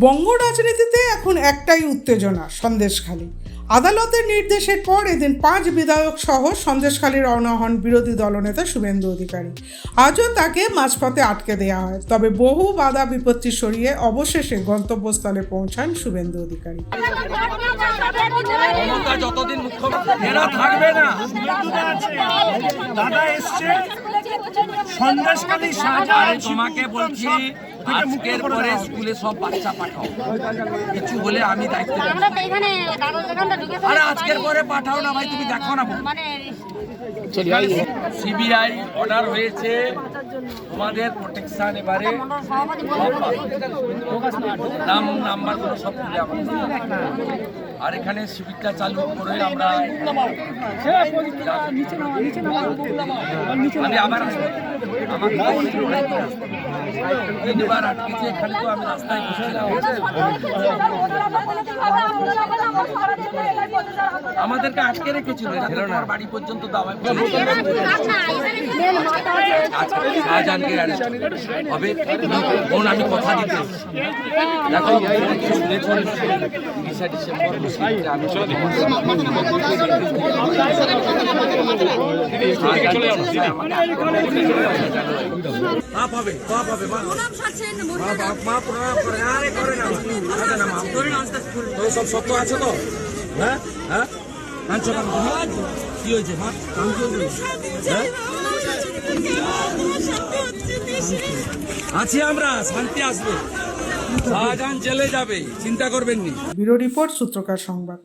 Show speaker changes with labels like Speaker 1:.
Speaker 1: বঙ্গ রাজনীতিতে এখন একটাই উত্তেজনা সন্দেশখালী। আদালতের নির্দেশের পর এদিন পাঁচ বিধায়ক সহ সন্দেশখালী রওনা হন বিরোধী দলনেতা শুভেন্দু অধিকারী। আজও তাকে মাঝপথে আটকে দেওয়া হয় তবে বহু বাধা বিপত্তি সরিয়ে অবশেষে গন্তব্যস্থলে পৌঁছান শুভেন্দু অধিকারী।
Speaker 2: যতদিন থাকবে না।
Speaker 3: দাদা এসছে। সন্দেশকালী শাহজাহান
Speaker 2: তোমাকে বলছি আজকের পরে স্কুলে সব বাচ্চা পাঠাও। কিছু হলে আমি দায়িত্ব।
Speaker 4: আমরা
Speaker 2: আরে আজকের পরে পাঠাও না ভাই তুমি দেখো না
Speaker 4: মানে
Speaker 2: সিবিআই অর্ডার হয়েছে। তোমাদের প্রোটেকশন এবারে নাম নাম্বার সব তুলে আমাদের আর এখানে শিবিরটা চালু করে আমরা তিনবার আটকেছি এখানে তো আমি রাস্তায় বসছিলাম আমাদেরকে আটকে রেখেছিল তোমার বাড়ি পর্যন্ত শাহজাহানকে arrest হবে বোন আমি কথা দিতে এসেছি। দেখো তিরিশে ডিসেম্বর আমি পাপ হবে? পাপ হবে মা মা বাপ মা প্রণাম করে আরে করে না আরে না না আস্তে আস্তে তো সব সত্য আছে তো? হ্যাঁ? হ্যাঁ? কাঁদছো কেন তুমি? কি হয়েছে? মা কাঁদছো কেন? হ্যাঁ? আছি আমরা, শান্তি আসবে। শাহজাহান জেলে যাবে, চিন্তা করবেন নি।
Speaker 1: ব্যুরো রিপোর্ট সূত্রকার সংবাদ।